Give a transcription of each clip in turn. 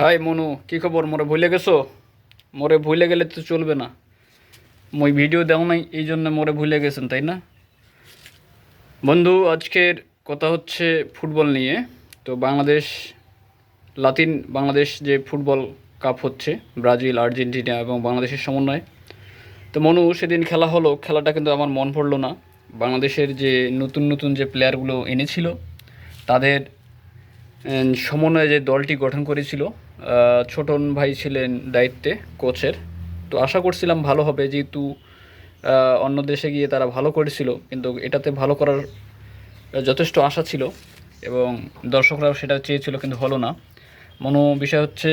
High Manu, কি খবর? মোরে ভুলে গেছো? মোরে ভুলে গেলে তো চলবে না। মই ভিডিও দেও নাই, এই জন্য মোরে ভুলে গেছেন, তাই না? বন্ধু, আজকের কথা হচ্ছে ফুটবল নিয়ে। তো বাংলাদেশ, লাতিন বাংলাদেশ যে ফুটবল কাপ হচ্ছে, ব্রাজিল, আর্জেন্টিনা এবং বাংলাদেশের সমন্বয়। তো মনু, সেদিন খেলা হলো, খেলাটা কিন্তু আমার মন পড়ল না। বাংলাদেশের যে নতুন নতুন যে প্লেয়ারগুলো এনেছিল, তাদের সমন্বয়ে যে দলটি গঠন করেছিল ছোটন ভাই ছিলেন দায়িত্বে, কোচের। তো আশা করছিলাম ভালো হবে, যেহেতু অন্য দেশে গিয়ে তারা ভালো করেছিল, কিন্তু এটাতে ভালো করার যথেষ্ট আশা ছিল এবং দর্শকরাও সেটা চেয়েছিল, কিন্তু হলো না। মনো, বিষয় হচ্ছে,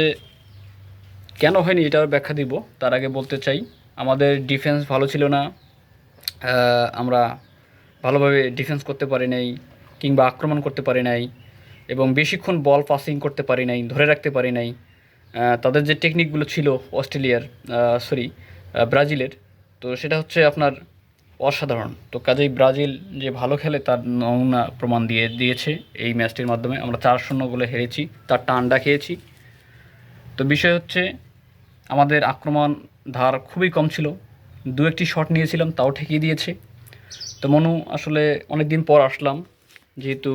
কেন হয়নি এটার ব্যাখ্যা দিব, তার আগে বলতে চাই, আমাদের ডিফেন্স ভালো ছিল না আমরা ভালোভাবে ডিফেন্স করতে পারি নাই, কিংবা আক্রমণ করতে পারি নাই এবং বেশিক্ষণ বল পাসিং করতে পারি নাই, ধরে রাখতে পারি নাই। তাদের যে টেকনিকগুলো ছিল অস্ট্রেলিয়ার সরি ব্রাজিলের, তো সেটা হচ্ছে আপনার অসাধারণ। তো কাজেই ব্রাজিল যে ভালো খেলে তার নমুনা প্রমাণ দিয়ে দিয়েছে এই ম্যাচটির মাধ্যমে। আমরা চার শূন্য গোলে হেরেছি, তার টান্ডা খেয়েছি। তো বিষয় হচ্ছে, আমাদের আক্রমণ ধার খুবই কম ছিল। দু একটি শট নিয়েছিলাম, তাও ঠেকিয়ে দিয়েছে। তো মনু, আসলে অনেক দিন পর আসলাম, যেহেতু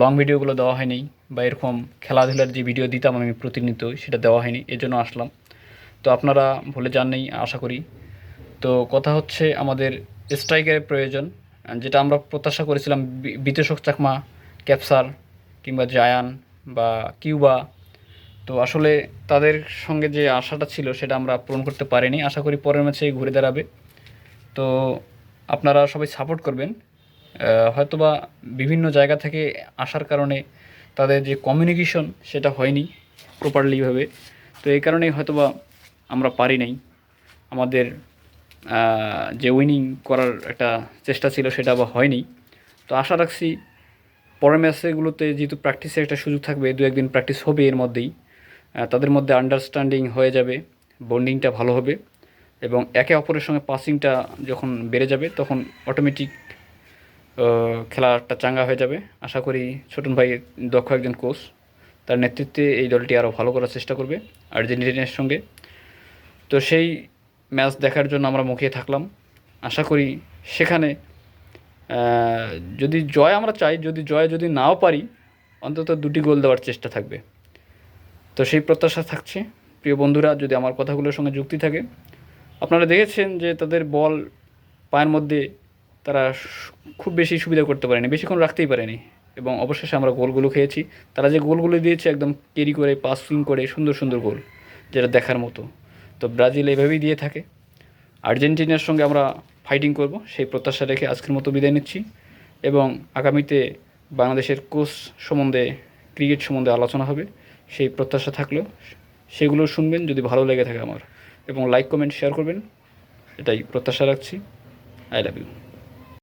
লং ভিডিওগুলো দেওয়া হয়নি বা এরকম খেলাধুলার যে ভিডিও দিতাম আমি প্রতিনিয়ত সেটা দেওয়া হয়নি এই জন্য আসলাম। তো আপনারা ভুলে যান নেই আশা করি। তো কথা হচ্ছে আমাদের স্ট্রাইকারের প্রয়োজন, যেটা আমরা প্রত্যাশা করেছিলাম বিতোষক চাকমা, ক্যাপসার কিংবা জায়ান বা কিউবা। তো আসলে তাদের সঙ্গে যে আশাটা ছিল সেটা আমরা পূরণ করতে পারিনি, আশা করি পরের ম্যাচে ঘুরে দাঁড়াবে। তো আপনারা সবাই সাপোর্ট করবেন হয়তোবা বিভিন্ন জায়গা থেকে আসার কারণে তাদের যে কমিউনিকেশন সেটা হয়নি প্রপারলিভাবে তো এই কারণেই হয়তোবা আমরা পারি নাই। আমাদের যে উইনিং করার একটা চেষ্টা ছিল সেটা আবার হয়নি। তো আশা রাখছি পরের ম্যাচগুলোতে যেহেতু প্র্যাকটিসের একটা সুযোগ থাকবে, দু একদিন প্র্যাকটিস হবে এর মধ্যেই তাদের মধ্যে আন্ডারস্ট্যান্ডিং হয়ে যাবে বন্ডিংটা ভালো হবে এবং একে অপরের সঙ্গে পাসিংটা যখন বেড়ে যাবে, তখন অটোমেটিক খেলাটা চাঙ্গা হয়ে যাবে। আশা করি ছোটন ভাই দক্ষ একজন কোচ তার নেতৃত্বে এই দলটি আরও ভালো করার চেষ্টা করবে, আর্জেন্টিনার সঙ্গে। তো সেই ম্যাচ দেখার জন্য আমরা মুখিয়ে থাকলাম। আশা করি সেখানে যদি জয় আমরা চাই, যদি জয় যদি নাও পারি, অন্তত দুটি গোল দেওয়ার চেষ্টা থাকবে। তো সেই প্রত্যাশা থাকছে। প্রিয় বন্ধুরা, যদি আমার কথাগুলোর সঙ্গে যুক্তি থাকে, আপনারা দেখেছেন যে তাদের বল পায়ের মধ্যে তারা খুব বেশি সুবিধা করতে পারেনি, বেশিক্ষণ রাখতেই পারেনি। এবং অবশেষে আমরা গোলগুলো খেয়েছি। তারা যে গোলগুলো দিয়েছে একদম ক্যারি করে, পাস করে, সুন্দর সুন্দর গোল, যেটা দেখার মতো। তো ব্রাজিল এভাবেই দিয়ে থাকে। আর্জেন্টিনার সঙ্গে আমরা ফাইটিং করব, সেই প্রত্যাশা রেখে আজকের মতো বিদায় নিচ্ছি। এবং আগামীতে বাংলাদেশের কোচ সম্বন্ধে ক্রিকেট সম্বন্ধে আলোচনা হবে। সেই প্রত্যাশা থাকলেও সেগুলো শুনবেন যদি ভালো লেগে থাকে আমার। এবং লাইক কমেন্ট শেয়ার করবেন। এটাই প্রত্যাশা রাখছি। I love you